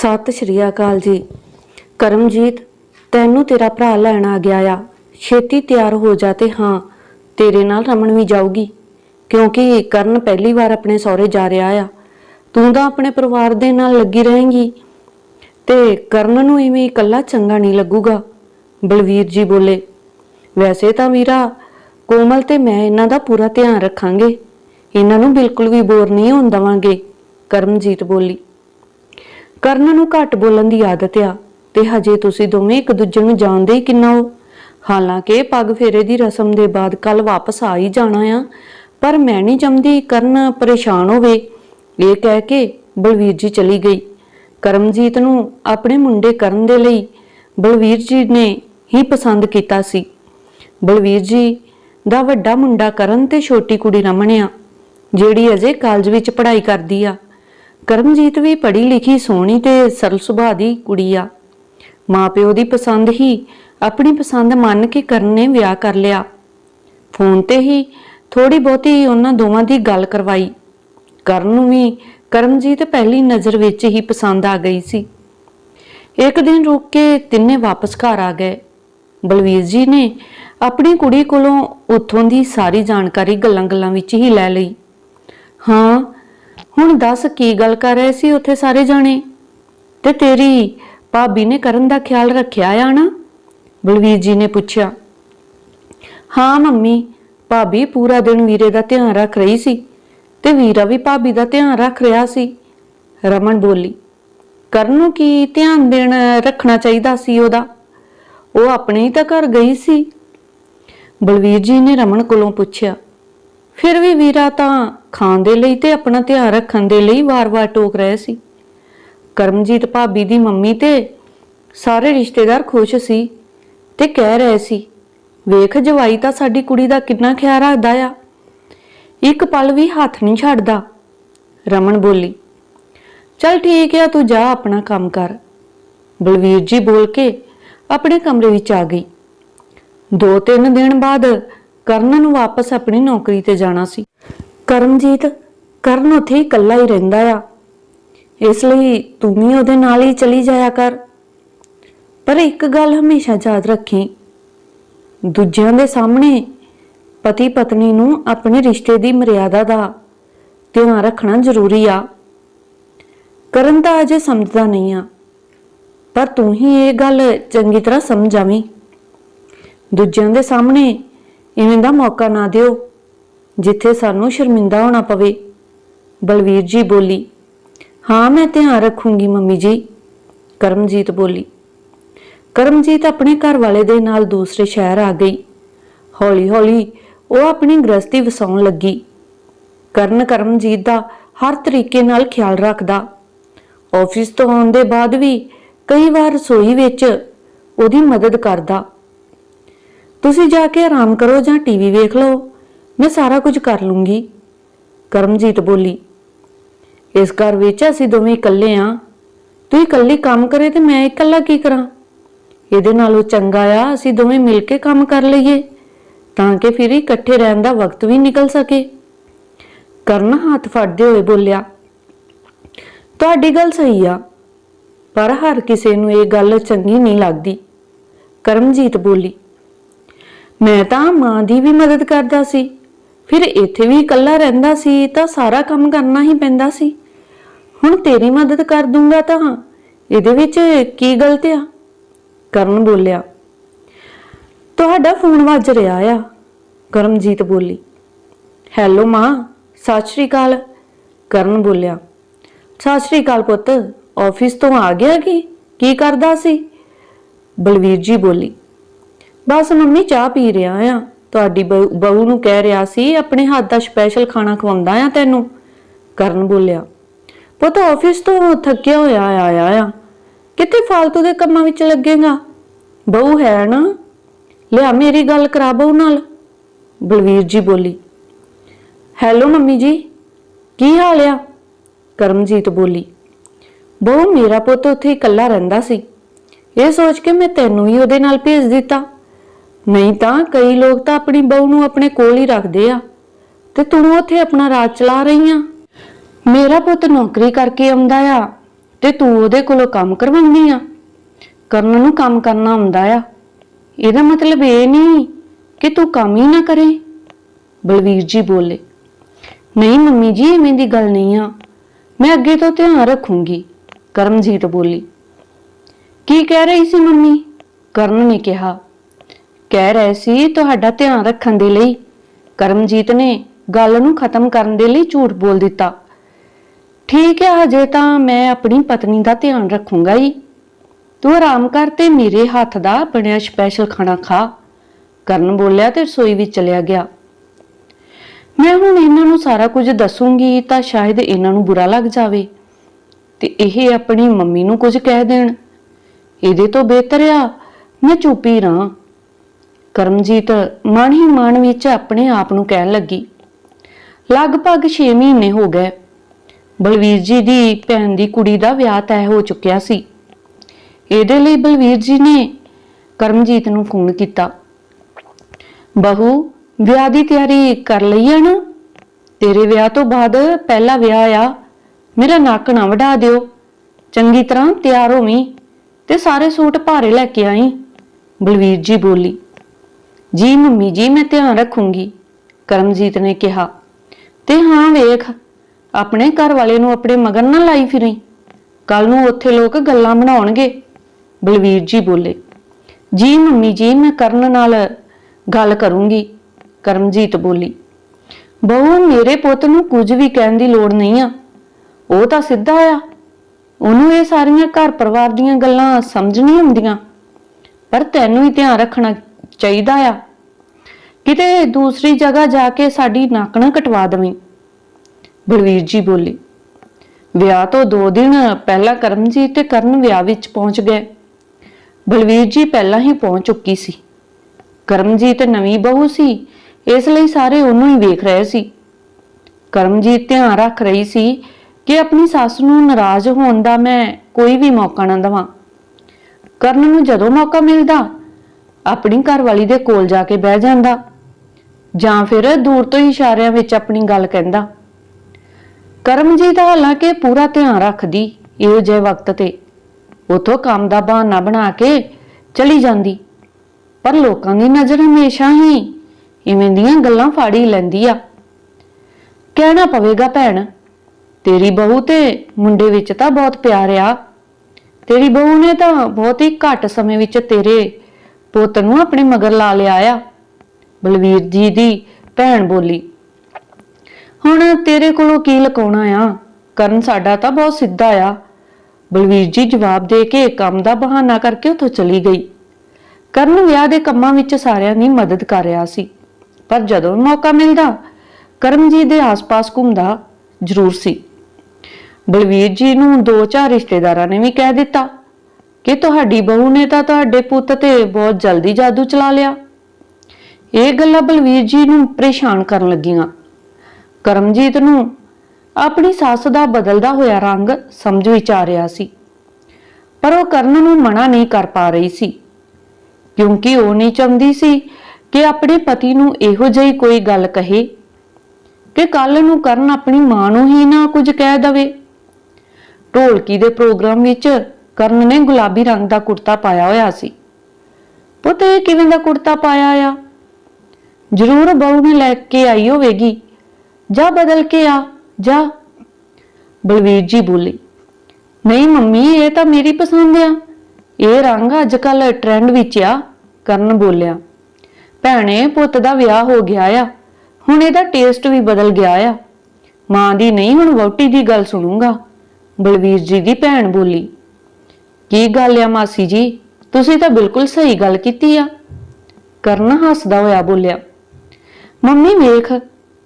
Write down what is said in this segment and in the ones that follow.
ਸਤਿ ਸ਼੍ਰੀ ਅਕਾਲ ਜੀ। ਕਰਮਜੀਤ, ਤੈਨੂੰ ਤੇਰਾ ਭਰਾ ਲੈਣ ਆ ਗਿਆ ਆ। ਛੇਤੀ ਤਿਆਰ ਹੋ ਜਾ ਤੇ ਹਾਂ, ਤੇਰੇ ਨਾਲ ਰਮਣ ਵੀ ਜਾਊਗੀ। ਕਿਉਂਕਿ ਕਰਨ ਪਹਿਲੀ ਵਾਰ ਆਪਣੇ ਸਹੁਰੇ ਜਾ ਰਿਹਾ ਆ। ਤੂੰ ਤਾਂ ਆਪਣੇ ਪਰਿਵਾਰ ਦੇ ਨਾਲ ਲੱਗੀ ਰਹੇਂਗੀ। ਤੇ ਕਰਨ ਨੂੰ ਇਵੇਂ ਇਕੱਲਾ ਚੰਗਾ ਨਹੀਂ ਲੱਗੂਗਾ, ਬਲਵੀਰ ਜੀ ਬੋਲੇ। ਵੈਸੇ ਤਾਂ ਵੀਰਾ, ਕੋਮਲ ਤੇ ਮੈਂ ਇਹਨਾਂ ਦਾ ਪੂਰਾ ਧਿਆਨ ਰੱਖਾਂਗੇ। ਇਹਨਾਂ ਨੂੰ ਬਿਲਕੁਲ ਵੀ ਬੋਰ ਨਹੀਂ ਹੋਣ ਦਵਾਂਗੇ, ਕਰਮਜੀਤ ਬੋਲੀ। ਕਰਨ ਨੂੰ ਘੱਟ ਬੋਲਣ ਦੀ ਆਦਤ ਆ, ਤੇ ਹਜੇ ਤੁਸੀਂ ਦੋਵੇਂ ਇੱਕ ਦੂਜੇ ਨੂੰ ਜਾਣਦੇ ਹੀ ਕਿੰਨਾ ਹੋ। ਹਾਲਾਂਕਿ ਪੱਗ ਫੇਰੇ ਦੀ ਰਸਮ ਦੇ ਬਾਅਦ ਕੱਲ ਵਾਪਸ ਆ ਹੀ ਜਾਣਾ ਆ, ਪਰ ਮੈਂ ਨਹੀਂ ਚਾਹੁੰਦੀ ਕਰਨ ਪਰੇਸ਼ਾਨ ਹੋਵੇ। ਇਹ ਕਹਿ ਕੇ ਬਲਵੀਰ ਜੀ ਚਲੀ ਗਈ। ਕਰਮਜੀਤ ਨੂੰ ਆਪਣੇ ਮੁੰਡੇ ਕਰਨ ਦੇ ਲਈ ਬਲਵੀਰ ਜੀ ਨੇ ਹੀ ਪਸੰਦ ਕੀਤਾ ਸੀ। ਬਲਵੀਰ ਜੀ ਦਾ ਵੱਡਾ ਮੁੰਡਾ ਕਰਨ ਤੇ ਛੋਟੀ ਕੁੜੀ ਰਮਨ ਜਿਹੜੀ ਅਜੇ ਕਾਲਜ ਵਿੱਚ ਪੜ੍ਹਾਈ ਕਰਦੀ ਆ। ਕਰਮਜੀਤ ਵੀ ਪੜ੍ਹੀ ਲਿਖੀ ਸੋਹਣੀ ਤੇ ਸਰਲ ਸੁਭਾਅ ਦੀ ਕੁੜੀ ਆ। ਮਾਪਿਓ ਦੀ ਪਸੰਦ ਹੀ ਆਪਣੀ ਪਸੰਦ ਮੰਨ ਕੇ ਕਰਨ ਨੇ ਵਿਆਹ ਕਰ ਲਿਆ। ਫੋਨ ਤੇ ਹੀ ਥੋੜੀ ਬਹੁਤੀ ਉਹਨਾਂ ਦੋਵਾਂ ਦੀ ਗੱਲ ਕਰਵਾਈ। ਕਰਨ ਨੂੰ ਵੀ ਕਰਮਜੀਤ ਪਹਿਲੀ ਨਜ਼ਰ ਵਿੱਚ ਹੀ ਪਸੰਦ ਆ ਗਈ ਸੀ। ਇੱਕ ਦਿਨ ਰੁਕ ਕੇ ਤਿੰਨੇ ਵਾਪਸ ਘਰ ਆ ਗਏ। ਬਲਵੀਰ ਜੀ ਨੇ ਆਪਣੀ ਕੁੜੀ ਕੋਲੋਂ ਉੱਥੋਂ ਦੀ ਸਾਰੀ ਜਾਣਕਾਰੀ ਗੱਲਾਂ-ਗੱਲਾਂ ਵਿੱਚ ਹੀ ਲੈ ਲਈ। ਹਾਂ ਹੁਣ ਦੱਸ ਕੀ ਗੱਲ ਕਰ ਰਹੇ ਸੀ ਉੱਥੇ ਸਾਰੇ ਜਾਣੇ? ਤੇ ਤੇਰੀ ਭਾਬੀ ਨੇ ਕਰਨ ਦਾ ਖਿਆਲ ਰੱਖਿਆ ਆ ਨਾ? ਬਲਵੀਰ ਜੀ ਨੇ ਪੁੱਛਿਆ। ਹਾਂ ਮੰਮੀ, ਭਾਬੀ ਪੂਰਾ ਦਿਨ ਵੀਰੇ ਦਾ ਧਿਆਨ ਰੱਖ ਰਹੀ ਸੀ ਤੇ ਵੀਰਾ ਵੀ ਭਾਬੀ ਦਾ ਧਿਆਨ ਰੱਖ ਰਿਹਾ ਸੀ। ਰਮਨ ਬੋਲੀ, ਕਰਨ ਨੂੰ ਕੀ ਧਿਆਨ ਦੇਣ ਰੱਖਣਾ ਚਾਹੀਦਾ ਸੀ ਉਹਦਾ? ਉਹ ਆਪਣੇ ਹੀ ਤਾਂ ਘਰ ਗਈ ਸੀ। ਬਲਵੀਰ ਜੀ ਨੇ ਰਮਨ ਕੋਲੋਂ ਪੁੱਛਿਆ। ਫਿਰ ਵੀ ਵੀਰਾ ਤਾਂ ਖਾਣ ਦੇ ਲਈ ਤੇ ਆਪਣਾ ਧਿਆਨ ਰੱਖਣ ਦੇ ਲਈ ਵਾਰ-ਵਾਰ ਟੋਕ ਰਹੇ ਸੀ। ਕਰਮਜੀਤ ਭਾਬੀ ਦੀ ਮੰਮੀ ਤੇ ਸਾਰੇ ਰਿਸ਼ਤੇਦਾਰ ਖੁਸ਼ ਸੀ ਤੇ ਕਹਿ ਰਹੇ ਸੀ, ਵੇਖ ਜਵਾਈ ਤਾਂ ਸਾਡੀ ਕੁੜੀ ਦਾ ਕਿੰਨਾ ਖਿਆਲ ਰੱਖਦਾ ਆ। ਇੱਕ ਪਲ ਵੀ ਹੱਥ ਨਹੀਂ ਛੱਡਦਾ। ਰਮਨ ਬੋਲੀ, ਚਲ ਠੀਕ ਆ, ਤੂੰ ਜਾ ਆਪਣਾ ਕੰਮ ਕਰ। ਬਲਵੀਰ ਜੀ ਬੋਲ ਕੇ ਆਪਣੇ ਕਮਰੇ ਵਿੱਚ ਆ ਗਈ। ਦੋ ਤਿੰਨ ਦਿਨ ਬਾਅਦ ਕਰਨ ਨੂੰ ਵਾਪਸ ਆਪਣੀ ਨੌਕਰੀ ਤੇ ਜਾਣਾ ਸੀ। ਕਰਮਜੀਤ ਕਰਨ ਉੱਥੇ ਇਕੱਲਾ ਹੀ ਰਹਿੰਦਾ ਆ। ਇਸ ਲਈ ਤੂੰ ਵੀ ਉਹਦੇ ਨਾਲ ਹੀ ਚਲੀ ਜਾਇਆ ਕਰ। ਪਰ ਇੱਕ ਗੱਲ ਹਮੇਸ਼ਾ ਯਾਦ ਰੱਖੀ। ਦੂਜਿਆਂ ਦੇ ਸਾਹਮਣੇ ਪਤੀ ਪਤਨੀ ਨੂੰ ਆਪਣੇ ਰਿਸ਼ਤੇ ਦੀ ਮਰਿਆਦਾ ਦਾ ਧਿਆਨ ਰੱਖਣਾ ਜ਼ਰੂਰੀ ਆ। ਕਰਨ ਤਾਂ ਅਜੇ ਸਮਝਦਾ ਨਹੀਂ ਆ। ਪਰ ਤੂੰ ਹੀ ਇਹ ਗੱਲ ਚੰਗੀ ਤਰ੍ਹਾਂ ਸਮਝ ਸਮਝਾਵੀਂ ਦੂਜਿਆਂ ਦੇ ਸਾਹਮਣੇ ਇਵੇਂ ਦਾ ਮੌਕਾ ਨਾ ਦਿਓ ਜਿੱਥੇ ਸਾਨੂੰ ਸ਼ਰਮਿੰਦਾ ਹੋਣਾ ਪਵੇ। ਬਲਵੀਰ ਜੀ ਬੋਲੀ, ਹਾਂ, ਮੈਂ ਧਿਆਨ ਰੱਖੂੰਗੀ ਮੰਮੀ ਜੀ, ਕਰਮਜੀਤ ਬੋਲੀ। ਕਰਮਜੀਤ ਆਪਣੇ ਘਰ ਵਾਲੇ ਦੇ ਨਾਲ ਦੂਸਰੇ ਸ਼ਹਿਰ ਆ ਗਈ। ਹੌਲੀ-ਹੌਲੀ ਉਹ ਆਪਣੀ ਗ੍ਰਸਤੀ ਵਸਾਉਣ ਲੱਗੀ। ਕਰਨ ਕਰਮਜੀਤ ਦਾ ਹਰ ਤਰੀਕੇ ਨਾਲ ਖਿਆਲ ਰੱਖਦਾ। ਆਫਿਸ ਤੋਂ ਆਉਣ ਦੇ ਬਾਅਦ ਵੀ ਕਈ ਵਾਰ ਰਸੋਈ ਵਿੱਚ ਉਹਦੀ ਮਦਦ ਕਰਦਾ। ਤੁਸੀਂ ਜਾ ਕੇ ਆਰਾਮ ਕਰੋ ਜਾਂ ਟੀਵੀ ਵੇਖ ਲਓ। ਮੈਂ ਸਾਰਾ ਕੁਝ ਕਰ ਲੂੰਗੀ। ਕਰਮਜੀਤ ਬੋਲੀ, ਇਸ ਘਰ ਵਿੱਚ ਅਸੀਂ ਦੋਵੇਂ ਇਕੱਲੇ ਆ। ਤੂੰ ਇਕੱਲੀ ਕੰਮ ਕਰੇ ਤੇ ਮੈਂ ਇਕੱਲਾ ਕੀ ਕਰਾਂ? ਇਹਦੇ ਨਾਲੋਂ ਚੰਗਾ ਆ, ਅਸੀਂ ਦੋਵੇਂ ਮਿਲ ਕੇ ਕੰਮ ਕਰ ਲਈਏ, ਤਾਂ ਕਿ ਫਿਰ ਇਕੱਠੇ ਰਹਿਣ ਦਾ ਵਕਤ ਵੀ ਨਿਕਲ ਸਕੇ। ਕਰਨ ਹੱਥ ਫੜਦੇ ਹੋਏ ਬੋਲਿਆ, ਤੁਹਾਡੀ ਗੱਲ ਸਹੀ ਆ, ਪਰ ਹਰ ਕਿਸੇ ਨੂੰ ਇਹ ਗੱਲ ਚੰਗੀ ਨਹੀਂ ਲੱਗਦੀ। ਕਰਮਜੀਤ ਬੋਲੀ ਮੈਂ ਤਾਂ ਮਾਂ ਦੀ ਵੀ ਮਦਦ ਕਰਦਾ ਸੀ। ਫਿਰ ਇੱਥੇ ਵੀ ਇਕੱਲਾ ਰਹਿੰਦਾ ਸੀ ਤਾਂ ਸਾਰਾ ਕੰਮ ਕਰਨਾ ਹੀ ਪੈਂਦਾ ਸੀ। ਹੁਣ ਤੇਰੀ ਮਦਦ ਕਰ ਦੂੰਗਾ ਤਾਂ ਇਹਦੇ ਵਿੱਚ ਕੀ ਗਲਤ ਆ? ਕਰਨ ਬੋਲਿਆ, ਤੁਹਾਡਾ ਫੋਨ ਵੱਜ ਰਿਹਾ ਆ। ਕਰਮਜੀਤ ਬੋਲੀ, ਹੈਲੋ ਮਾਂ, ਸਤਿ ਸ਼੍ਰੀ ਅਕਾਲ। ਕਰਨ ਬੋਲਿਆ, ਸਤਿ ਸ਼੍ਰੀ ਅਕਾਲ ਪੁੱਤ, ਆਫਿਸ ਤੋਂ ਆ ਗਿਆ ਕਿ? ਕੀ ਕਰਦਾ ਸੀ? ਬਲਵੀਰ ਜੀ ਬੋਲੀ ਬਸ ਮੰਮੀ ਚਾਹ ਪੀ ਰਿਹਾ ਆ। ਤੁਹਾਡੀ ਬਹੂ ਬਹੂ ਨੂੰ ਕਹਿ ਰਿਹਾ ਸੀ, ਆਪਣੇ ਹੱਥ ਦਾ ਸਪੈਸ਼ਲ ਖਾਣਾ ਖਵਾਉਂਦਾ ਆ ਤੈਨੂੰ। ਕਰਨ ਬੋਲਿਆ, ਪੁੱਤ ਆਫਿਸ ਤੋਂ ਥੱਕਿਆ ਹੋਇਆ ਆਇਆ ਆ। ਕਿੱਥੇ ਫਾਲਤੂ ਦੇ ਕੰਮਾਂ ਵਿੱਚ ਲੱਗੇਗਾ? ਬਹੂ ਹੈ ਨਾ? ਲਿਆ ਮੇਰੀ ਗੱਲ ਕਰਾ ਬਹੂ ਨਾਲ। ਬਲਵੀਰ ਜੀ ਬੋਲੀ ਹੈਲੋ ਮੰਮੀ ਜੀ, ਕੀ ਹਾਲ ਆ? ਕਰਮਜੀਤ ਬੋਲੀ, ਬਹੂ ਮੇਰਾ ਪੁੱਤ ਉੱਥੇ ਇਕੱਲਾ ਰਹਿੰਦਾ ਸੀ। ਇਹ ਸੋਚ ਕੇ ਮੈਂ ਤੈਨੂੰ ਹੀ ਉਹਦੇ ਨਾਲ ਭੇਜ ਦਿੱਤਾ। ਨਹੀਂ ਤਾਂ ਕਈ ਲੋਕ ਤਾਂ ਆਪਣੀ ਬਹੂ ਨੂੰ ਆਪਣੇ ਕੋਲ ਹੀ ਰੱਖਦੇ ਆ। ਤੇ ਤੂੰ ਉੱਥੇ ਆਪਣਾ ਰਾਜ ਚਲਾ ਰਹੀ ਆ? ਮੇਰਾ ਪੁੱਤ ਨੌਕਰੀ ਕਰਕੇ ਆਉਂਦਾ ਆ ਤੇ ਤੂੰ ਉਹਦੇ ਕੋਲੋਂ ਕੰਮ ਕਰਵਾਉਂਦੀ ਆ। ਕਰਨ ਨੂੰ ਕੰਮ ਕਰਨਾ ਆਉਂਦਾ ਆ। ਇਹਦਾ ਮਤਲਬ ਇਹ ਨਹੀਂ ਕਿ ਤੂੰ ਕੰਮ ਹੀ ਨਾ ਕਰੇ। ਬਲਵੀਰ ਜੀ ਬੋਲੇ, ਨਹੀਂ ਮੰਮੀ ਜੀ, ਐਵੇਂ ਦੀ ਗੱਲ ਨਹੀਂ ਆ। ਮੈਂ ਅੱਗੇ ਤੋਂ ਧਿਆਨ ਰੱਖੂੰਗੀ, ਕਰਮਜੀਤ ਬੋਲੀ। ਕੀ ਕਹਿ ਰਹੀ ਸੀ ਮੰਮੀ? ਕਰਨ ਨੇ ਕਿਹਾ। ਕਹਿ ਰਹੇ ਸੀ ਤੁਹਾਡਾ ਧਿਆਨ ਰੱਖਣ ਦੇ ਲਈ। ਕਰਮਜੀਤ ਨੇ ਗੱਲ ਨੂੰ ਖਤਮ ਕਰਨ ਦੇ ਲਈ ਝੂਠ ਬੋਲ ਦਿੱਤਾ। ਠੀਕ ਹੈ, ਹਜੇ ਤਾਂ ਮੈਂ ਆਪਣੀ ਪਤਨੀ ਦਾ ਧਿਆਨ ਰੱਖੂੰਗਾ ਹੀ। ਤੂੰ ਆਰਾਮ ਕਰ ਤੇ ਮੇਰੇ ਹੱਥ ਦਾ ਬਣਿਆ ਸਪੈਸ਼ਲ ਖਾਣਾ ਖਾ। ਕਰਨ ਬੋਲਿਆ ਤੇ ਰਸੋਈ ਵਿੱਚ ਚਲਿਆ ਗਿਆ। ਮੈਂ ਹੁਣ ਇਹਨਾਂ ਨੂੰ ਸਾਰਾ ਕੁਝ ਦੱਸੂੰਗੀ ਤਾਂ ਸ਼ਾਇਦ ਇਹਨਾਂ ਨੂੰ ਬੁਰਾ ਲੱਗ ਜਾਵੇ। ਤੇ ਇਹ ਆਪਣੀ ਮੰਮੀ ਨੂੰ ਕੁਝ ਕਹਿ ਦੇਣ। ਇਹਦੇ ਤੋਂ ਬਿਹਤਰ ਆ, ਮੈਂ ਚੁੱਪ ਹੀ ਰਹਾਂ। ਕਰਮਜੀਤ ਮਨ ਹੀ ਮਨ ਵਿੱਚ ਆਪਣੇ ਆਪ ਨੂੰ ਕਹਿਣ ਲੱਗੀ। ਲਗਭਗ 6 ਮਹੀਨੇ ਹੋ ਗਏ। ਬਲਵੀਰ ਜੀ ਦੀ ਭੈਣ ਦੀ ਕੁੜੀ ਦਾ ਵਿਆਹ ਤੈਅ ਹੋ ਚੁੱਕਿਆ ਸੀ। ਇਹਦੇ ਲਈ ਬਲਵੀਰ ਜੀ ਨੇ ਕਰਮਜੀਤ ਨੂੰ ਫੋਨ ਕੀਤਾ। ਬਹੂ, ਵਿਆਹ ਦੀ ਤਿਆਰੀ ਕਰ ਲਈ ਆ ਨਾ? ਤੇਰੇ ਵਿਆਹ ਤੋਂ ਬਾਅਦ ਪਹਿਲਾ ਵਿਆਹ ਆ। ਮੇਰਾ ਨੱਕ ਨਾ ਵਢਾ ਦਿਓ। ਚੰਗੀ ਤਰ੍ਹਾਂ ਤਿਆਰ ਹੋਵੀਂ ਤੇ ਸਾਰੇ ਸੂਟ ਭਾਰੇ ਲੈ ਕੇ ਆਈ। ਬਲਵੀਰ ਜੀ ਬੋਲੀ। ਜੀ ਮੰਮੀ ਜੀ, ਮੈਂ ਧਿਆਨ ਰੱਖੂੰਗੀ, ਕਰਮਜੀਤ ਨੇ ਕਿਹਾ। ਤੇ ਹਾਂ ਵੇਖ, ਆਪਣੇ ਘਰ ਵਾਲੇ ਨੂੰ ਆਪਣੇ ਮਗਰ ਨਾ ਲਾਈ ਫਿਰੀ। ਕੱਲ ਨੂੰ ਉੱਥੇ ਲੋਕ ਗੱਲਾਂ ਬਣਾਉਣਗੇ, ਬਲਵੀਰ ਜੀ ਬੋਲੇ। ਜੀ ਮੰਮੀ ਜੀ, ਮੈਂ ਕਰਨ ਨਾਲ ਗੱਲ ਕਰੂੰਗੀ, ਕਰਮਜੀਤ ਬੋਲੀ। ਬਹੂ, ਮੇਰੇ ਪੁੱਤ ਨੂੰ ਕੁਝ ਵੀ ਕਹਿਣ ਦੀ ਲੋੜ ਨਹੀਂ ਆ। ਉਹ ਤਾਂ ਸਿੱਧਾ ਆ। ਉਹਨੂੰ ਇਹ ਸਾਰੀਆਂ ਘਰ ਪਰਿਵਾਰ ਦੀਆਂ ਗੱਲਾਂ ਸਮਝ ਨਹੀਂ ਆਉਂਦੀਆਂ। ਪਰ ਤੈਨੂੰ ਹੀ ਧਿਆਨ ਰੱਖਣਾ ਚਾਹੀਦਾ ਆ। ਕਿਤੇ ਦੂਸਰੀ ਜਗ੍ਹਾ ਜਾ ਕੇ ਸਾਡੀ ਨੱਕ ਨਾ ਕਟਵਾ ਦਵੀਂ। ਬਲਵੀਰ ਜੀ ਬੋਲੇ, ਵਿਆਹ ਤੋਂ 2 ਦਿਨ ਪਹਿਲਾਂ ਕਰਮਜੀਤ ਤੇ ਕਰਨ ਵਿਆਹ ਵਿੱਚ ਪਹੁੰਚ ਗਏ। ਬਲਵੀਰ ਜੀ ਪਹਿਲਾਂ ਹੀ ਪਹੁੰਚ ਚੁੱਕੀ ਸੀ। ਕਰਮਜੀਤ ਨਵੀਂ ਬਹੂ ਸੀ, ਇਸ ਲਈ ਸਾਰੇ ਉਹਨੂੰ ਹੀ ਵੇਖ ਰਹੇ ਸੀ। ਕਰਮਜੀਤ ਧਿਆਨ ਰੱਖ ਰਹੀ ਸੀ ਕਿ ਆਪਣੀ ਸੱਸ ਨੂੰ ਨਾਰਾਜ਼ ਹੋਣ ਦਾ ਮੈਂ ਕੋਈ ਵੀ ਮੌਕਾ ਨਾ ਦਵਾਂ। ਕਰਨ ਨੂੰ ਜਦੋਂ ਮੌਕਾ ਮਿਲਦਾ ਆਪਣੀ ਘਰਵਾਲੀ ਦੇ ਕੋਲ ਜਾ ਕੇ ਬਹਿ ਜਾਂਦਾ ਜਾਂ ਫਿਰ ਦੂਰ ਤੋਂ ਹੀ ਇਸ਼ਾਰਿਆਂ ਵਿੱਚ ਆਪਣੀ ਗੱਲ ਕਹਿੰਦਾ। ਕਰਮਜੀਤ ਹਾਲਾਂਕਿ ਪੂਰਾ ਧਿਆਨ ਰੱਖਦੀ ਇਹੋ ਜਿਹੇ ਵਕਤ ਤੇ। ਉਥੋਂ ਕੰਮ ਦਾ ਬਹਾਨਾ ਬਣਾ ਕੇ ਚਲੀ ਜਾਂਦੀ। ਪਰ ਲੋਕਾਂ ਦੀ ਨਜ਼ਰ ਹਮੇਸ਼ਾ ਹੀ ਇਵੇਂ ਦੀਆਂ ਗੱਲਾਂ ਫਾੜੀ ਲੈਂਦੀ ਆ। ਕਹਿਣਾ ਪਵੇਗਾ, ਭੈਣ, ਤੇਰੀ ਬਹੂ ਤੇ ਮੁੰਡੇ ਵਿੱਚ ਤਾਂ ਬਹੁਤ ਪਿਆਰ ਆ। ਤੇਰੀ ਬਹੂ ਨੇ ਤਾਂ ਬਹੁਤ ਹੀ ਘੱਟ ਸਮੇਂ ਵਿੱਚ ਤੇਰੇ ਪੁੱਤ ਨੂੰ ਆਪਣੇ ਮਗਰ ਲਾ ਲਿਆ ਆ। ਬਲਵੀਰ ਜੀ ਦੀ ਭੈਣ ਬੋਲੀ, ਹੁਣ ਤੇਰੇ ਕੋਲੋਂ ਕੀ ਲਕਾਉਣਾ ਆ? ਕਰਨ ਸਾਡਾ ਤਾਂ ਬਹੁਤ ਸਿੱਧਾ ਆ। ਬਲਵੀਰ ਜੀ ਜਵਾਬ ਦੇ ਕੇ ਕੰਮ ਦਾ ਬਹਾਨਾ ਕਰਕੇ ਉੱਥੋਂ ਚਲੀ ਗਈ। ਕਰਨ ਵਿਆਹ ਦੇ ਕੰਮਾਂ ਵਿੱਚ ਸਾਰਿਆਂ ਦੀ ਮਦਦ ਕਰ ਰਿਹਾ ਸੀ, ਪਰ ਜਦੋਂ ਮੌਕਾ ਮਿਲਦਾ ਕਰਮਜੀਤ ਦੇ ਆਸ-ਪਾਸ ਘੁੰਮਦਾ ਜ਼ਰੂਰ ਸੀ। ਬਲਵੀਰ ਜੀ ਨੂੰ ਦੋ ਚਾਰ ਰਿਸ਼ਤੇਦਾਰਾਂ ਨੇ ਵੀ ਕਹਿ ਦਿੱਤਾ ਕਿ ਤੁਹਾਡੀ ਬਹੂ ਨੇ ਤਾਂ ਤੁਹਾਡੇ ਪੁੱਤ ਤੇ ਬਹੁਤ ਜਲਦੀ ਜਾਦੂ ਚਲਾ ਲਿਆ। ਇਹ ਗੱਲਾਂ ਬਲਵੀਰ ਜੀ ਨੂੰ ਪਰੇਸ਼ਾਨ ਕਰਨ ਲੱਗੀਆਂ। ਕਰਮਜੀਤ ਨੂੰ ਆਪਣੀ ਸੱਸ ਦਾ ਬਦਲਦਾ ਹੋਇਆ ਰੰਗ ਸਮਝ ਵਿੱਚ ਆ ਰਿਹਾ ਸੀ। ਪਰ ਉਹ ਕਰਨ ਨੂੰ ਮਨਾ ਨਹੀਂ ਕਰ ਪਾ ਰਹੀ ਸੀ। ਕਿਉਂਕਿ ਉਹ ਨਹੀਂ ਚਾਹੁੰਦੀ ਸੀ ਕਿ ਆਪਣੇ ਪਤੀ ਨੂੰ ਇਹੋ ਜਿਹੀ ਕੋਈ ਗੱਲ ਕਹੇ ਕਿ ਕੱਲ ਨੂੰ ਕਰਨ ਆਪਣੀ ਮਾਂ ਨੂੰ ਹੀ ਨਾ ਕੁਝ ਕਹਿ ਦਵੇ। ਢੋਲਕੀ ਦੇ ਪ੍ਰੋਗਰਾਮ ਵਿੱਚ ਕਰਨ ਨੇ ਗੁਲਾਬੀ ਰੰਗ ਦਾ ਕੁੜਤਾ ਪਾਇਆ ਹੋਇਆ ਸੀ। ਪੁੱਤ, ਇਹ ਕਿਵੇਂ ਦਾ ਕੁੜਤਾ ਪਾਇਆ ਆ? ਜ਼ਰੂਰ ਬਹੂ ਨੇ ਲੈ ਕੇ ਆਈ ਹੋਵੇਗੀ। ਜਾ ਬਦਲ ਕੇ ਆ, ਜਾ। ਬਲਵੀਰ ਜੀ ਬੋਲੀ, ਨਹੀਂ ਮੰਮੀ, ਇਹ ਤਾਂ ਮੇਰੀ ਪਸੰਦ ਆ। ਇਹ ਰੰਗ ਅੱਜ ਕੱਲ ਟ੍ਰੈਂਡ ਵਿੱਚ ਆ, ਕਰਨ ਬੋਲਿਆ। ਭੈਣੇ, ਪੁੱਤ ਦਾ ਵਿਆਹ ਹੋ ਗਿਆ ਆ। ਹੁਣ ਇਹਦਾ ਟੇਸਟ ਵੀ ਬਦਲ ਗਿਆ ਆ। ਮਾਂ ਦੀ ਨਹੀਂ, ਹੁਣ ਵਹੁਟੀ ਦੀ ਗੱਲ ਸੁਣੂਗਾ। ਬਲਵੀਰ ਜੀ ਦੀ ਭੈਣ ਬੋਲੀ ਕੀ ਗੱਲ ਆ ਮਾਸੀ ਜੀ? ਤੁਸੀਂ ਤਾਂ ਬਿਲਕੁਲ ਸਹੀ ਗੱਲ ਕੀਤੀ ਆ। ਕਰਨ ਹੱਸਦਾ ਹੋਇਆ ਬੋਲਿਆ, ਮੰਮੀ ਵੇਖ,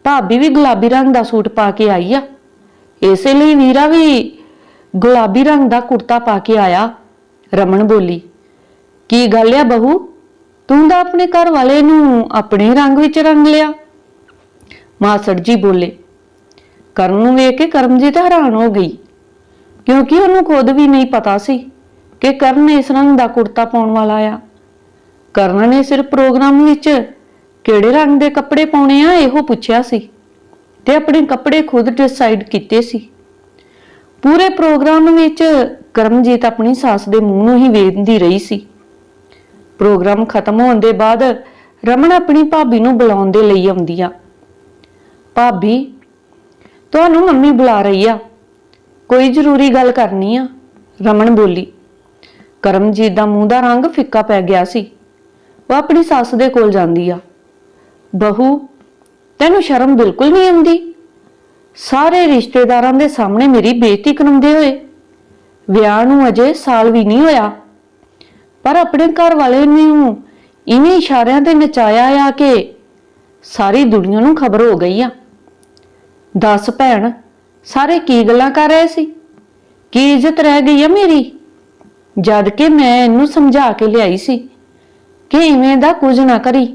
ਭਾਬੀ ਵੀ ਗੁਲਾਬੀ ਰੰਗ ਦਾ ਸੂਟ ਪਾ ਕੇ ਆਈ ਆ। ਇਸੇ ਲਈ ਵੀਰਾ ਵੀ ਗੁਲਾਬੀ ਰੰਗ ਦਾ ਕੁੜਤਾ ਪਾ ਕੇ ਆਇਆ। ਰਮਨ ਬੋਲੀ, ਕੀ ਗੱਲ ਆ ਬਹੂ? ਤੂੰ ਤਾਂ ਆਪਣੇ ਘਰ ਵਾਲੇ ਨੂੰ ਆਪਣੇ ਰੰਗ ਵਿੱਚ ਰੰਗ ਲਿਆ। ਮਾਸੜ ਜੀ ਬੋਲੇ, ਕਰਨ ਨੂੰ ਵੇਖ ਕੇ ਕਰਮਜੀਤ ਹੈਰਾਨ ਹੋ ਗਈ, ਕਿਉਂਕਿ ਉਹਨੂੰ ਖੁਦ ਵੀ ਨਹੀਂ ਪਤਾ ਸੀ। ਕਿ ਕਰਨ ਇਸ ਰੰਗ ਦਾ ਕੁੜਤਾ ਪਾਉਣ ਵਾਲਾ ਆ? ਕਰਨ ਨੇ ਸਿਰਫ ਪ੍ਰੋਗਰਾਮ ਵਿੱਚ ਕਿਹੜੇ ਰੰਗ ਦੇ ਕੱਪੜੇ ਪਾਉਣੇ ਆ ਇਹੋ ਪੁੱਛਿਆ ਸੀ ਤੇ ਆਪਣੇ ਕੱਪੜੇ ਖੁਦ ਡਿਸਾਈਡ ਕੀਤੇ ਸੀ। ਪੂਰੇ ਪ੍ਰੋਗਰਾਮ ਵਿੱਚ ਕਰਮਜੀਤ ਆਪਣੀ ਸੱਸ ਦੇ ਮੂੰਹ ਨੂੰ ਹੀ ਵੇਖਦੀ ਰਹੀ ਸੀ। ਪ੍ਰੋਗਰਾਮ ਖਤਮ ਹੋਣ ਦੇ ਬਾਅਦ ਰਮਨ ਆਪਣੀ ਭਾਬੀ ਨੂੰ ਬੁਲਾਉਣ ਦੇ ਲਈ ਆਉਂਦੀ ਆ। ਭਾਬੀ, ਤੁਹਾਨੂੰ ਮੰਮੀ ਬੁਲਾ ਰਹੀ ਆ। ਕੋਈ ਜ਼ਰੂਰੀ ਗੱਲ ਕਰਨੀ ਆ? ਰਮਨ ਬੋਲੀ। ਕਰਮਜੀਤ ਦਾ ਮੂੰਹ ਦਾ ਰੰਗ ਫਿੱਕਾ ਪੈ ਗਿਆ ਸੀ। ਉਹ ਆਪਣੀ ਸੱਸ ਦੇ ਕੋਲ ਜਾਂਦੀ ਆ। ਬਹੂ, ਤੈਨੂੰ ਸ਼ਰਮ ਬਿਲਕੁਲ ਨਹੀਂ ਆਉਂਦੀ? ਸਾਰੇ ਰਿਸ਼ਤੇਦਾਰਾਂ ਦੇ ਸਾਹਮਣੇ ਮੇਰੀ ਬੇਇੱਜ਼ਤੀ ਕਰਾਉਂਦੇ ਹੋਏ। ਵਿਆਹ ਨੂੰ ਅਜੇ ਸਾਲ ਵੀ ਨਹੀਂ ਹੋਇਆ। ਪਰ ਆਪਣੇ ਘਰ ਵਾਲੇ ਨੂੰ ਇਵੇਂ ਇਸ਼ਾਰਿਆਂ ਤੇ ਨਚਾਇਆ ਆ ਕਿ ਸਾਰੀ ਦੁਨੀਆ ਨੂੰ ਖਬਰ ਹੋ ਗਈ ਆ। ਦੱਸ ਭੈਣ, ਸਾਰੇ ਕੀ ਗੱਲਾਂ ਕਰ ਰਹੇ ਸੀ? ਕੀ ਇੱਜ਼ਤ ਰਹਿ ਗਈ ਆ ਮੇਰੀ? ਜਦ ਕਿ ਮੈਂ ਇਹਨੂੰ ਸਮਝਾ ਕੇ ਲਿਆਈ ਸੀ ਕਿ ਇਵੇਂ ਦਾ ਕੁਝ ਨਾ ਕਰੀ।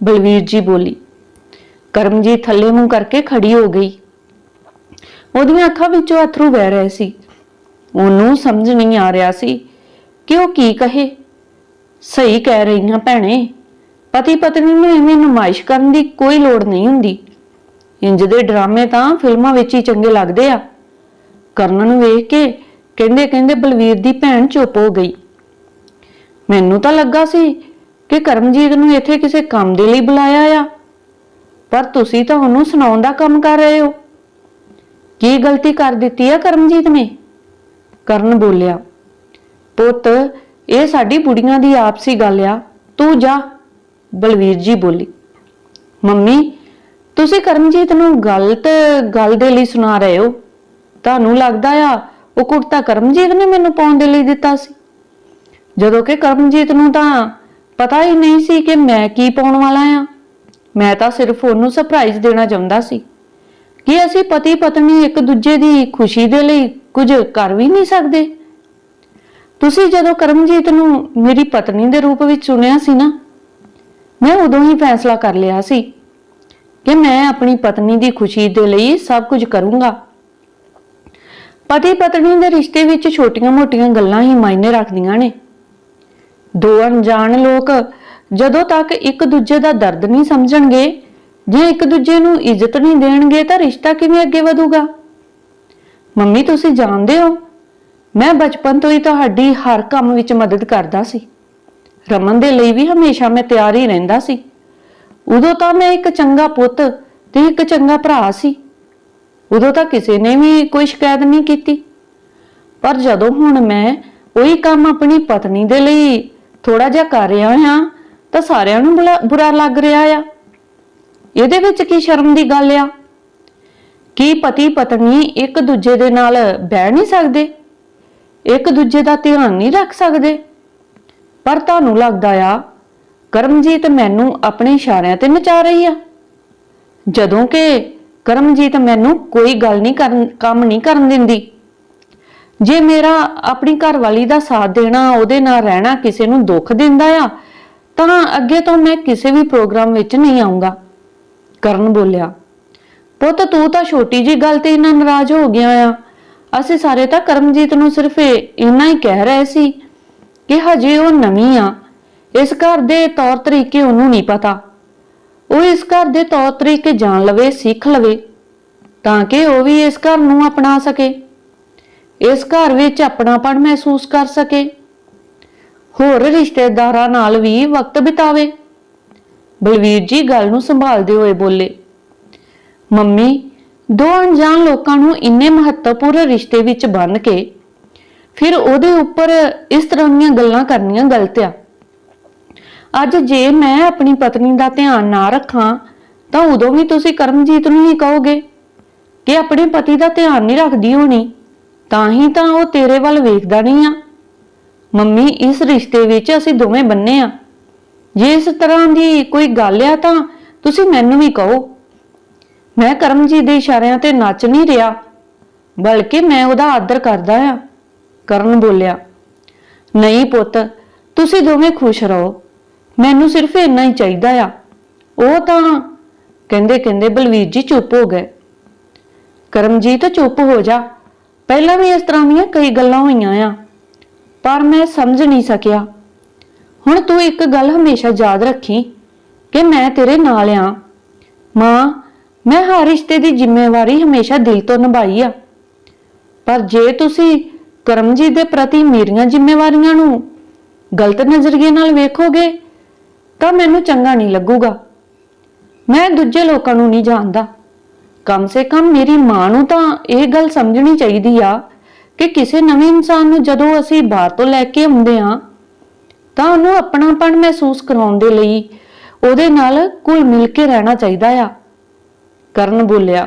ਬਲਵੀਰ ਜੀ ਬੋਲੀ, ਕਰਮਜੀਤ ਥੱਲੇ ਮੂੰਹ ਕਰਕੇ ਖੜੀ ਹੋ ਗਈ। ਉਹਦੀਆਂ ਅੱਖਾਂ ਵਿੱਚੋਂ ਅਥਰੂ ਵਹਿ ਰਹੇ ਸੀ। ਉਹਨੂੰ ਸਮਝ ਨਹੀਂ ਆ ਰਿਹਾ ਸੀ ਕਿ ਉਹ ਕੀ ਕਹੇ। ਸਹੀ ਕਹਿ ਰਹੀਆਂ ਭੈਣੇ ਪਤੀ ਪਤਨੀ ਨੂੰ ਇਵੇਂ ਨੁਮਾਇਸ਼ ਕਰਨ ਦੀ ਕੋਈ ਲੋੜ ਨਹੀਂ ਹੁੰਦੀ। ਇੰਜ ਦੇ ਡਰਾਮੇ ਤਾਂ ਫਿਲਮਾਂ ਵਿੱਚ ਹੀ ਚੰਗੇ ਲੱਗਦੇ ਆ। ਕਰਨ ਨੂੰ ਵੇਖ ਕੇ ਕਹਿੰਦੇ ਕਹਿੰਦੇ ਬਲਵੀਰ ਦੀ ਭੈਣ ਚੁੱਪ ਹੋ ਗਈ। ਮੈਨੂੰ ਤਾਂ ਲੱਗਾ ਸੀ ਕਿ ਕਰਮਜੀਤ ਨੂੰ ਇੱਥੇ ਕਿਸੇ ਕੰਮ ਦੇ ਲਈ ਬੁਲਾਇਆ ਆ, ਪਰ ਤੁਸੀਂ ਤਾਂ ਉਹਨੂੰ ਸੁਣਾਉਣ ਦਾ ਕੰਮ ਕਰ ਰਹੇ ਹੋ। ਕੀ ਗਲਤੀ ਕਰ ਦਿੱਤੀ ਆ ਕਰਮਜੀਤ ਨੇ? ਕਰਨ ਬੋਲਿਆ, ਪੁੱਤ, ਇਹ ਸਾਡੀ ਬੁੜੀਆਂ ਦੀ ਆਪਸੀ ਗੱਲ ਆ, ਤੂੰ ਜਾ। ਬਲਵੀਰ ਜੀ ਬੋਲੀ, ਮੰਮੀ, ਤੁਸੀਂ ਕਰਮਜੀਤ ਨੂੰ ਗਲਤ, ਗੱਲ ਦੇ ਲਈ ਸੁਣਾ ਰਹੇ ਹੋ। ਤੁਹਾਨੂੰ ਲੱਗਦਾ ਆ ਉਹ ਕੁੜਤਾ ਕਰਮਜੀਤ ਨੇ ਮੈਨੂੰ ਪਾਉਣ ਦੇ ਲਈ ਦਿੱਤਾ ਸੀ। ਜਦੋਂ ਕਿ ਕਰਮਜੀਤ ਨੂੰ ਤਾਂ ਪਤਾ ਹੀ ਨਹੀਂ ਸੀ ਕਿ ਮੈਂ ਕੀ ਪਾਉਣ ਵਾਲਾ ਆ। ਮੈਂ ਤਾਂ ਸਿਰਫ ਉਹਨੂੰ ਸਰਪ੍ਰਾਈਜ਼ ਦੇਣਾ ਚਾਹੁੰਦਾ ਸੀ ਕਿ ਅਸੀਂ ਪਤੀ ਪਤਨੀ ਇੱਕ ਦੂਜੇ ਦੀ ਖੁਸ਼ੀ ਦੇ ਲਈ ਕੁਝ ਕਰ ਵੀ ਨਹੀਂ ਸਕਦੇ। ਤੁਸੀਂ ਜਦੋਂ ਕਰਮਜੀਤ ਨੂੰ ਮੇਰੀ ਪਤਨੀ ਦੇ ਰੂਪ ਵਿੱਚ ਚੁਣਿਆ ਸੀ ਨਾ, ਮੈਂ ਉਦੋਂ ਹੀ ਫੈਸਲਾ ਕਰ ਲਿਆ ਸੀ ਕਿ ਮੈਂ ਆਪਣੀ ਪਤਨੀ ਦੀ ਖੁਸ਼ੀ ਦੇ ਲਈ ਸਭ ਕੁਝ ਕਰੂੰਗਾ। ਪਤੀ ਪਤਨੀ ਦੇ ਰਿਸ਼ਤੇ ਵਿੱਚ ਛੋਟੀਆਂ-ਮੋਟੀਆਂ ਗੱਲਾਂ ਹੀ ਮਾਇਨੇ ਰੱਖਦੀਆਂ ਨੇ। ਦੋ ਅਣਜਾਣ ਲੋਕ ਜਦੋਂ ਤੱਕ ਇੱਕ ਦੂਜੇ ਦਾ ਦਰਦ ਨਹੀਂ ਸਮਝਣਗੇ, ਜੇ ਇੱਕ ਦੂਜੇ ਨੂੰ ਇੱਜ਼ਤ ਨਹੀਂ ਦੇਣਗੇ ਤਾਂ ਰਿਸ਼ਤਾ ਕਿਵੇਂ ਅੱਗੇ ਵਧੂਗਾ? ਮੰਮੀ, ਤੁਸੀਂ ਜਾਣਦੇ ਹੋ, ਮੈਂ ਬਚਪਨ ਤੋਂ ਹੀ ਤੁਹਾਡੀ ਹਰ ਕੰਮ ਵਿੱਚ ਮਦਦ ਕਰਦਾ ਸੀ। ਰਮਨ ਦੇ ਲਈ ਵੀ ਹਮੇਸ਼ਾ ਮੈਂ ਤਿਆਰ ਹੀ ਰਹਿੰਦਾ ਸੀ। ਉਦੋਂ ਤਾਂ ਮੈਂ ਇੱਕ ਚੰਗਾ ਪੁੱਤ ਤੇ ਇੱਕ ਚੰਗਾ ਭਰਾ ਸੀ। ਉਦੋਂ ਤਾਂ ਕਿਸੇ ਨੇ ਵੀ ਕੋਈ ਸ਼ਿਕਾਇਤ ਨਹੀਂ ਕੀਤੀ। ਪਰ ਜਦੋਂ ਹੁਣ ਮੈਂ ਉਹੀ ਕੰਮ ਆਪਣੀ ਪਤਨੀ ਦੇ ਲਈ ਥੋੜਾ ਜਿਹਾ ਕਰ ਰਿਹਾ ਹਾਂ, ਤਾਂ ਸਾਰਿਆਂ ਨੂੰ ਬੁਲਾ- ਬੁਰਾ ਲੱਗ ਰਿਹਾ ਆ। ਇਹਦੇ ਵਿੱਚ ਕੀ ਸ਼ਰਮ ਦੀ ਗੱਲ ਆ? ਕੀ ਪਤੀ ਪਤਨੀ ਇੱਕ ਦੂਜੇ ਦੇ ਨਾਲ ਬਹਿ ਨਹੀਂ ਸਕਦੇ? ਇੱਕ ਦੂਜੇ ਦਾ ਧਿਆਨ ਨਹੀਂ ਰੱਖ ਸਕਦੇ? ਪਰ ਤੁਹਾਨੂੰ ਲੱਗਦਾ ਆ, ਕਰਮਜੀਤ ਮੈਨੂੰ ਆਪਣੇ ਇਸ਼ਾਰਿਆਂ ਤੇ ਨਚਾ ਰਹੀ ਆ। ਜਦੋਂ ਕਿ ਕਰਮਜੀਤ ਮੈਨੂੰ ਕੋਈ ਗੱਲ ਨਹੀਂ ਕਰਨ, ਕੰਮ ਨਹੀਂ ਕਰਨ ਦਿੰਦੀ। ਜੇ ਮੇਰਾ ਆਪਣੀ ਘਰਵਾਲੀ ਦਾ ਸਾਥ ਦੇਣਾ, ਉਹਦੇ ਨਾਲ ਰਹਿਣਾ ਕਿਸੇ ਨੂੰ ਦੁੱਖ ਦਿੰਦਾ ਆ, ਤਾਂ ਅੱਗੇ ਤੋਂ ਮੈਂ ਕਿਸੇ ਵੀ ਪ੍ਰੋਗਰਾਮ ਵਿੱਚ ਨਹੀਂ ਆਉਂਗਾ ਕਰਨ ਬੋਲਿਆ, ਪੁੱਤ ਤੂੰ ਤਾਂ ਛੋਟੀ ਜੀ ਗੱਲ ਤੇ ਇੰਨਾ ਨਾਰਾਜ਼ ਹੋ ਗਿਆ ਆ। ਅਸੀਂ ਸਾਰੇ ਤਾਂ ਕਰਮਜੀਤ ਨੂੰ ਸਿਰਫ ਇੰਨਾ ਹੀ ਕਹਿ ਰਹੇ ਸੀ ਕਿ ਹਜੇ ਉਹ ਨਵੀਂ ਆ। ਇਸ ਘਰ ਦੇ ਤੌਰ ਤਰੀਕੇ ਉਹਨੂੰ ਨਹੀਂ ਪਤਾ। ਉਹ ਇਸ ਘਰ ਦੇ ਤੌਰ ਤਰੀਕੇ ਜਾਣ ਲਵੇ, ਸਿੱਖ ਲਵੇ, ਤਾਂ ਕਿ ਉਹ ਵੀ ਇਸ ਘਰ ਨੂੰ ਅਪਣਾ ਸਕੇ। ਇਸ ਘਰ ਵਿੱਚ ਆਪਣਾਪਣ ਮਹਿਸੂਸ ਕਰ ਸਕੇ। ਹੋਰ ਰਿਸ਼ਤੇਦਾਰਾਂ ਨਾਲ ਵੀ ਵਕਤ ਬਿਤਾਵੇ। ਬਲਵੀਰ ਜੀ ਗੱਲ ਨੂੰ ਸੰਭਾਲਦੇ ਹੋਏ ਬੋਲੇ, ਮੰਮੀ, ਦੋ ਅਣਜਾਣ ਲੋਕਾਂ ਨੂੰ ਇੰਨੇ ਮਹੱਤਵਪੂਰਨ ਰਿਸ਼ਤੇ ਵਿੱਚ ਬੰਨ ਕੇ, ਫਿਰ ਉਹਦੇ ਉੱਪਰ ਇਸ ਤਰ੍ਹਾਂ ਦੀਆਂ ਗੱਲਾਂ ਕਰਨੀਆਂ ਗਲਤ ਆ। ਅੱਜ ਜੇ ਮੈਂ ਆਪਣੀ ਪਤਨੀ ਦਾ ਧਿਆਨ ਨਾ ਰੱਖਾਂ, ਤਾਂ ਉਦੋਂ ਵੀ ਤੁਸੀਂ ਕਰਮਜੀਤ ਨੂੰ ਹੀ ਕਹੋਗੇ ਕਿ ਆਪਣੇ ਪਤੀ ਦਾ ਧਿਆਨ ਨਹੀਂ ਰੱਖਦੀ ਹੋਣੀ, ਤਾਂ ਹੀ ਤਾਂ ਉਹ ਤੇਰੇ ਵੱਲ ਵੇਖਦਾ ਨਹੀਂ ਆ। ਮੰਮੀ, ਇਸ ਰਿਸ਼ਤੇ ਵਿੱਚ ਅਸੀਂ ਦੋਵੇਂ ਬੰਨੇ ਆ। ਜੇ ਇਸ ਤਰ੍ਹਾਂ ਦੀ ਕੋਈ ਗੱਲ ਆ, ਤਾਂ ਤੁਸੀਂ ਮੈਨੂੰ ਵੀ ਕਹੋ। ਮੈਂ ਕਰਮਜੀਤ ਦੇ ਇਸ਼ਾਰਿਆਂ ਤੇ ਨੱਚ ਨਹੀਂ ਰਿਹਾ, ਬਲਕਿ ਮੈਂ ਉਹਦਾ ਆਦਰ ਕਰਦਾ ਆ, ਕਰਨ ਬੋਲਿਆ, ਨਹੀਂ ਪੁੱਤ, ਤੁਸੀਂ ਦੋਵੇਂ ਖੁਸ਼ ਰਹੋ। ਮੈਨੂੰ ਸਿਰਫ ਇੰਨਾ ਹੀ ਚਾਹੀਦਾ ਆ। ਉਹ ਤਾਂ ਕਹਿੰਦੇ ਕਹਿੰਦੇ ਬਲਵੀਰ ਜੀ ਚੁੱਪ ਹੋ ਗਏ। ਕਰਮਜੀਤ ਚੁੱਪ ਹੋ ਜਾ। ਪਹਿਲਾਂ ਵੀ ਇਸ ਤਰ੍ਹਾਂ ਦੀਆਂ ਕਈ ਗੱਲਾਂ ਹੋਈਆਂ ਆ, ਪਰ ਮੈਂ ਸਮਝ ਨਹੀਂ ਸਕਿਆ। ਹੁਣ ਤੂੰ ਇੱਕ ਗੱਲ ਹਮੇਸ਼ਾ ਯਾਦ ਰੱਖੀ ਕਿ ਮੈਂ ਤੇਰੇ ਨਾਲ ਆ। ਮਾਂ, ਮੈਂ ਹਰ ਰਿਸ਼ਤੇ ਦੀ ਜ਼ਿੰਮੇਵਾਰੀ ਹਮੇਸ਼ਾ ਦਿਲ ਤੋਂ ਨਿਭਾਈ ਆ। ਪਰ ਜੇ ਤੁਸੀਂ ਕਰਮਜੀਤ ਦੇ ਪ੍ਰਤੀ ਮੇਰੀਆਂ ਜ਼ਿੰਮੇਵਾਰੀਆਂ ਨੂੰ ਗਲਤ ਨਜ਼ਰੀਏ ਨਾਲ ਵੇਖੋਗੇ ਤਾਂ ਮੈਨੂੰ ਚੰਗਾ ਨਹੀਂ ਲੱਗੂਗਾ। ਮੈਂ ਦੂਜੇ ਲੋਕਾਂ ਨੂੰ ਨਹੀਂ ਜਾਣਦਾ। ਕਮ ਸੇ ਕਮ ਮੇਰੀ ਮਾਂ ਨੂੰ ਤਾਂ ਇਹ ਗੱਲ ਸਮਝਣੀ ਚਾਹੀਦੀ ਆ ਕਿ ਕਿਸੇ ਨਵੇਂ ਇਨਸਾਨ ਨੂੰ ਜਦੋਂ ਅਸੀਂ ਬਾਹਰ ਤੋਂ ਲੈ ਕੇ ਆਉਂਦੇ ਆ ਤਾਂ ਉਹਨੂੰ ਆਪਣਾਪਣ ਮਹਿਸੂਸ ਕਰਾਉਣ ਦੇ ਲਈ ਉਹਦੇ ਨਾਲ ਘੁਲ ਮਿਲ ਕੇ ਰਹਿਣਾ ਚਾਹੀਦਾ ਆ। ਕਰਨ ਬੋਲਿਆ,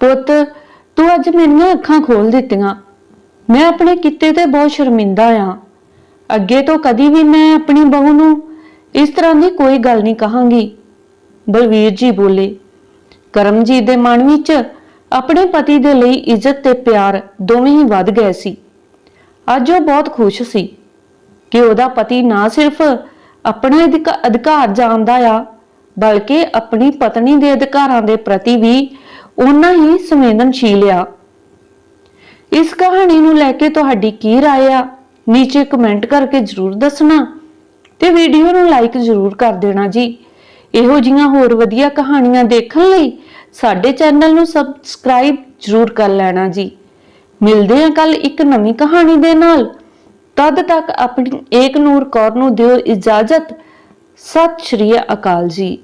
ਪੁੱਤ, ਤੂੰ ਅੱਜ ਮੇਰੀਆਂ ਅੱਖਾਂ ਖੋਲ ਦਿੱਤੀਆਂ। ਮੈਂ ਆਪਣੇ ਕਿੱਤੇ ਤੇ ਬਹੁਤ ਸ਼ਰਮਿੰਦਾ ਆ। ਅੱਗੇ ਤੋਂ ਕਦੀ ਵੀ ਮੈਂ ਆਪਣੀ ਬਹੂ ਨੂੰ ਇਸ ਤਰ੍ਹਾਂ ਦੀ ਕੋਈ ਗੱਲ ਨਹੀਂ ਕਹਾਂਗੀ ਬਲਵੀਰ ਜੀ ਬੋਲੇ ਕਰਮਜੀਤ ਦੇ ਮਨ ਵਿੱਚ ਆਪਣੇ ਪਤੀ ਦੇ ਲਈ ਇੱਜ਼ਤ ਤੇ ਪਿਆਰ ਦੋਵੇਂ ਹੀ ਵੱਧ ਗਏ ਸੀ ਅੱਜ ਉਹ ਬਹੁਤ ਖੁਸ਼ ਸੀ ਕਿ ਉਹਦਾ ਪਤੀ ਨਾ ਸਿਰਫ ਆਪਣੇ ਅਧਿਕਾ- ਅਧਿਕਾਰ ਜਾਣਦਾ ਆ ਬਲਕਿ ਆਪਣੀ ਪਤਨੀ ਦੇ ਅਧਿਕਾਰਾਂ ਦੇ ਪ੍ਰਤੀ ਵੀ ਉਨਾ ਹੀ ਸੰਵੇਦਨਸ਼ੀਲ ਆ ਇਸ ਕਹਾਣੀ ਨੂੰ ਲੈ ਕੇ ਤੁਹਾਡੀ ਕੀ رائے ਆ ਨੀਚੇ ਕਮੈਂਟ ਕਰਕੇ ਜਰੂਰ ਦੱਸਣਾ ਤੇ ਵੀਡੀਓ ਨੂੰ ਲਾਈਕ ਜਰੂਰ ਕਰ ਦੇਣਾ ਜੀ। ਇਹੋ ਜੀਆਂ ਹੋਰ ਵਧੀਆ ਕਹਾਣੀਆਂ ਦੇਖਣ ਲਈ ਸਾਡੇ ਚੈਨਲ ਨੂੰ ਸਬਸਕ੍ਰਾਈਬ ਜਰੂਰ ਕਰ ਲੈਣਾ ਜੀ। ਮਿਲਦੇ ਹਾਂ ਕੱਲ ਇੱਕ ਨਵੀਂ ਕਹਾਣੀ ਦੇ ਨਾਲ। ਤਦ ਤੱਕ ਆਪਣੀ ਏਕ ਨੂਰ ਕੌਰ ਨੂੰ ਦਿਓ ਇਜਾਜ਼ਤ। ਸਤਿ ਸ਼੍ਰੀ ਅਕਾਲ ਜੀ।